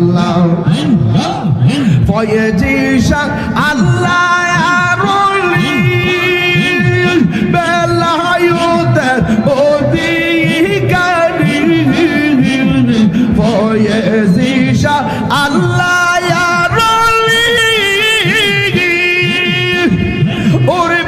আল্লাহ। আরলি ফয়েজি শাহ আল্লাহ আরলি ওরে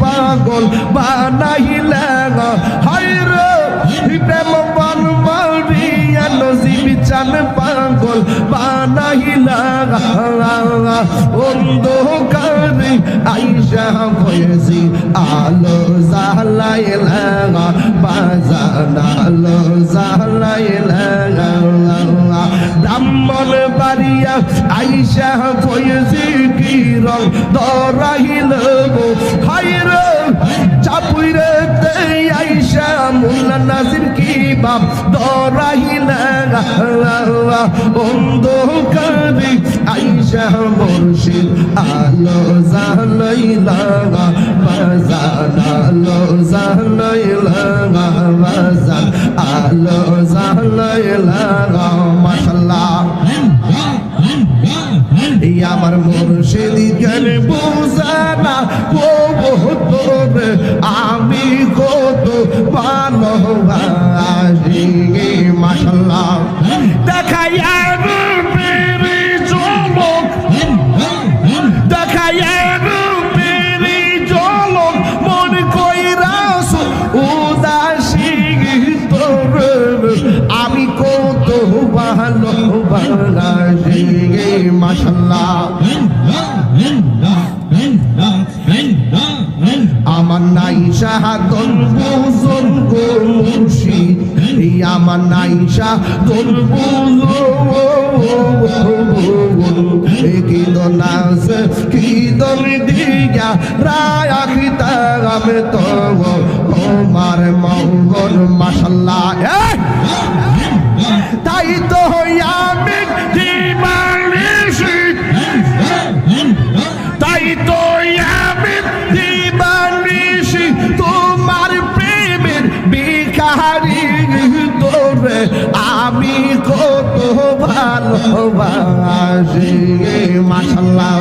পাগল বানাইলেন হাইর প্রেমবান মারিয়া নজিব চান পাগল অন্ধকারে আইসা ভয়েছি আলো জালাইলেন বাজান আলো জালাইলেন আইসা কয়েছি কি রং দরাইল হাইর চাপুইরে আইসা মুল্লা নাজির কি বাপ, দরাইল অন্ধকারে আইসা মুর্শিদ, আলো জালাইলা কত ভালোবাসি মাশাল্লাহ। দেখাইয়া রূপেরি চলক দেখাইয়া রূপেরি চলক মন কইরাস উদাসী তোর আমি কত ভালোবাসি মাশাল্লাহ। আমার নাই শাহাদন মুর্শিদ। এই আমার নাই শাহাদন বুজন কি দনাস কি দিয়া খিতাব তো? আমার মঙ্গল মাশাল্লাহ তাই তো ভালোবাসি মাশাল্লাহ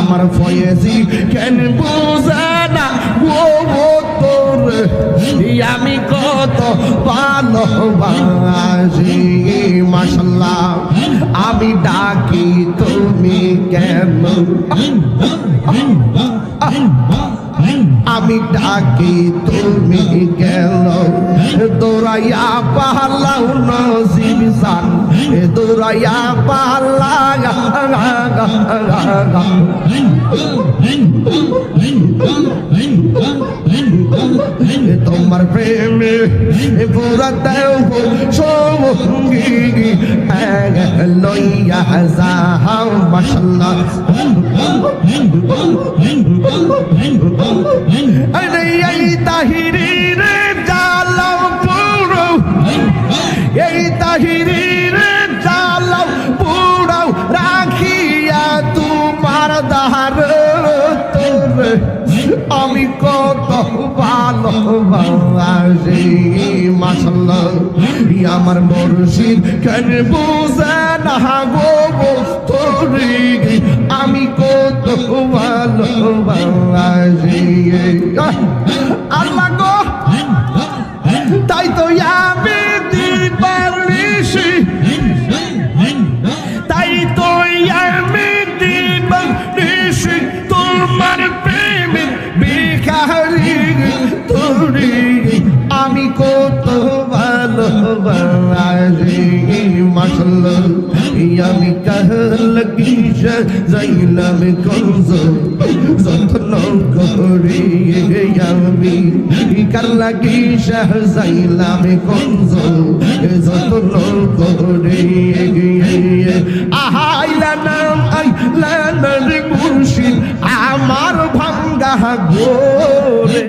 আমার ফয়েজি কেন বুঝে না ও তোরে আমি কত ভালোবাসি মাশাল্লাহ আমি ডাকি, তুমি কেন? আমি ডাকি, তুমি গেল। দৌড়াইয়া পালাও নজিব সান দৌড়াইয়া পালা তোমার প্রেমে পুরা দেও সঙ্গী। লইয়া যাও, মাশাল্লাহ। তোর, আমি কত ভালোবাসি। মাশাল্লাহ আমার মুর্শিদ। কেন বুঝে না গো তোরে আমি কত ভালোবাসি। কত ভালোবাসি মাশাল্লাহ। আমি কাহল কিস যাইলাম কনজ, যত্ন করি আমি। কাল্লা কিস যাইলাম কনজ, যত্ন করি আহাইলা নাম আইলা মুর্শিদ, আমার ভাঙ্গা